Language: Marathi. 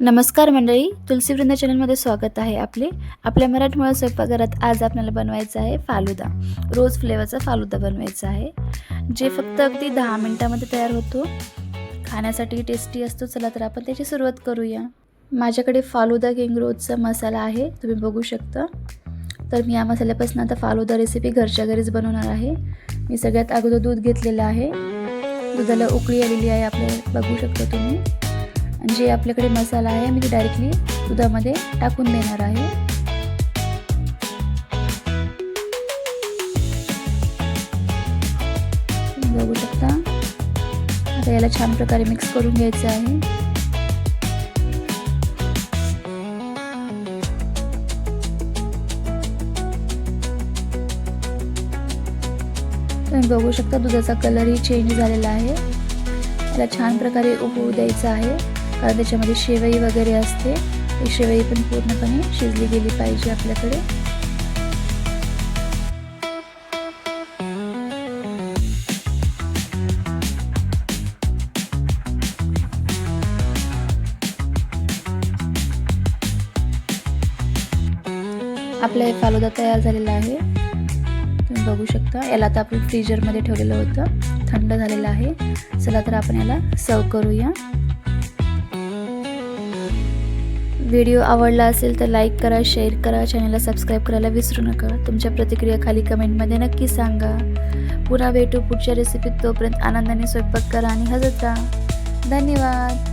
नमस्कार मंडळी तुलसी वृंदा चॅनलमध्ये स्वागत आहे आपले. आपल्या मराठमोळा स्वयंपाकघरात आज आपल्याला बनवायचं आहे फालुदा. रोज फ्लेवरचा फालुदा बनवायचा आहे. जे फक्त अगदी दहा मिनटामध्ये तयार होतो. खाण्यासाठी टेस्टी असतो चला तर आपण त्याची सुरुवात करूया. माझ्याकडे फालुदा किंग रोजचा मसाला आहे तुम्ही बघू शकता. तर मी या मसाल्यापासून आता फालुदा रेसिपी घरच्या घरीच बनवणार आहे. मी सगळ्यात अगोदर दूध घेतलेलं आहे. दुधाला उकळी आलेली आहे आपल्याला बघू शकता तुम्ही. आणि जे आपल्याकडे मसाला आहे मी ते डायरेक्टली दुधामध्ये टाकून देणार आहे. बघू शकता. आता याला छान प्रकारे मिक्स करून घ्यायचं आहे. तुम्ही बघू शकता दुधाचा कलरही चेंज झालेला आहे. त्याला छान प्रकारे उकळू द्यायचा आहे. कारण त्याच्यामध्ये शेवई वगैरे असते. ही शेवई पण पूर्णपणे शिजली गेली पाहिजे आपल्याकडे. आपला हे फालुदा तयार झालेला आहे. तुम्ही बघू शकता. याला आता आपण फ्रीजरमध्ये ठेवलेलं होतं. थंड झालेलं आहे. चला तर आपण याला सर्व करूया. व्हिडिओ आवडला असेल तर लाईक करा शेअर करा चॅनलला सबस्क्राईब करायला विसरू नका. तुमच्या प्रतिक्रिया खाली कमेंटमध्ये नक्की सांगा. पुन्हा भेटू पुढच्या रेसिपीत तोपर्यंत आनंदाने स्वयंपाक करा आणि हजत राहा धन्यवाद.